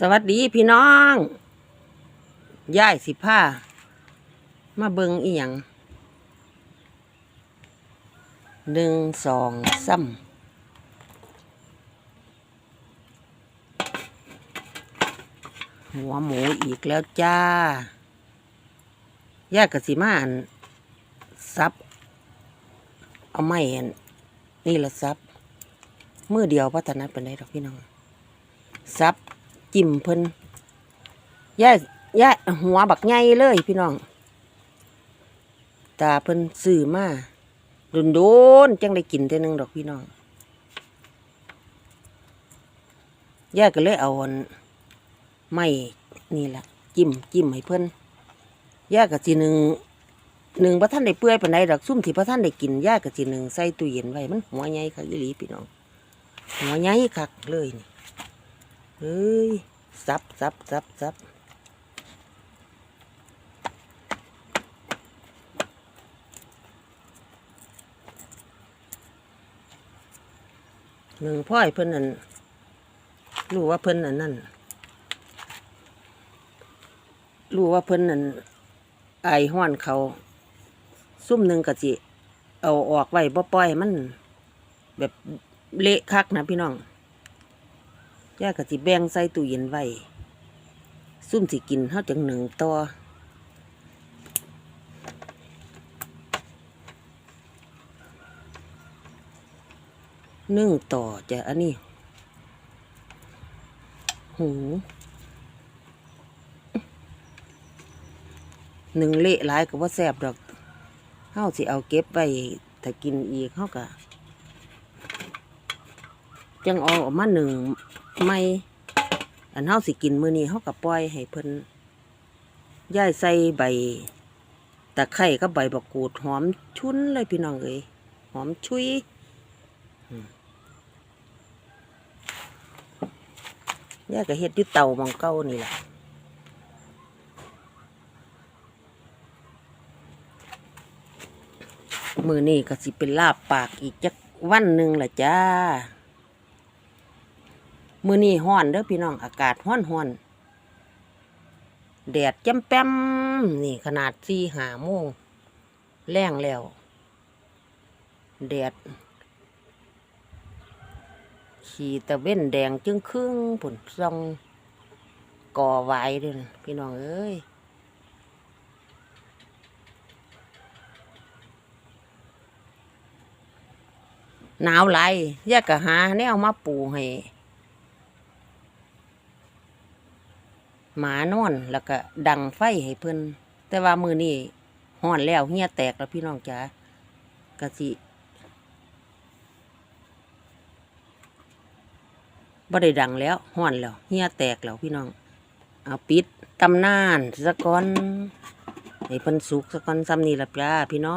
สวัสดีพี่น้องย่ายสิผ้ามาเบิงอีหยังหนึ่งสองซ้ำหัวหมูอีกแล้วจ้าย่ายกสิมาอันซับ เอาไม้อันนี่ละซับมือเดียวพัฒนาเป็นได้ดอกพี่น้องซับ จิ้มเพิ่นแย่าย่หัวบักใหญ่เลยพี่น้องตาเพิ่นซื้อมาโดนโดนจังได้กินเท่อนึงดอกพี่น้องแย่ก็เลยเอาอันไม้นี่แหละจิ้มจิ้มให้เพิ่นแย่ก็สิหนึ่งหนึ่งพระท่านได้เปื่อยปานใดดอกซุ่มที่พระท่านได้กินแย่ก็สิหนึ่งใส่ตู้เย็นไว้มันหัวใหญ่คักอีหลีพี่น้องหัวใหญ่คักเลยนี่ เฮ้ยซับซับซับซับหนึ่งพ่อยเพิ่นนั่นรู้ว่าเพิ่นนั่นนั่นรู้ว่าเพิ่นนั่นไอห้อนเขา ซุ่มหนึ่งกะจิ เอาออกไว้บ่ปล่อยมัน แบบเละคักนะพี่น้อง ย่าก็สิแบ่งใส่ตู้เย็นไว้ ซุ่มสิกินเฮาจังหนึ่งต่อหนึ่งต่อจะอันนี้ หูหนึ่งเละหลายก็ว่าแซบดอกเฮาสิเอาเก็บไว้ถ้ากินอีกเฮาก็จังเอาออกมาหนึ่ง ไม่อันเฮาสิกินมื้อนี้เฮาก็ปล่อยให้เพิ่นย่ายใส่ใบตะไคร้กับใบบักกูดหอมชุนเลยพี่น้องเอ้ยหอมชุยย่าก็เฮ็ดอยู่เตามองเก่านี่แหละมือนี้ก็สิเป็นลาบปากอีกจักวันหนึ่งละจ้า มือนี้ห้อนเด้อพี่น้องอากาศห้อนห้อนแดดจ้ำแป้มนี่ขนาดสี่หาโมงแรงแล้วแดดขี่ตะเว้นแดงจึงครึ่งผุนซองก่อไว้ด้วยนะพี่น้องเอ้ยหนาวไหลแยกกะหาแนวมาปูให้ หมานอนแล้วก็ดังไฟให้เพิ่นแต่ว่ามือนี่ห้อนแล้วเหี่ยแตกแล้วพี่น้องจ๋ากะสิบ่ได้ดังแล้วห้อนแล้วเหี่ยแตกแล้วพี่น้อง เอาปิดตำนานสะก่อนให้เพิ่นสุกสะก่อนซ้ำนี่ละจ้าพี่น้อง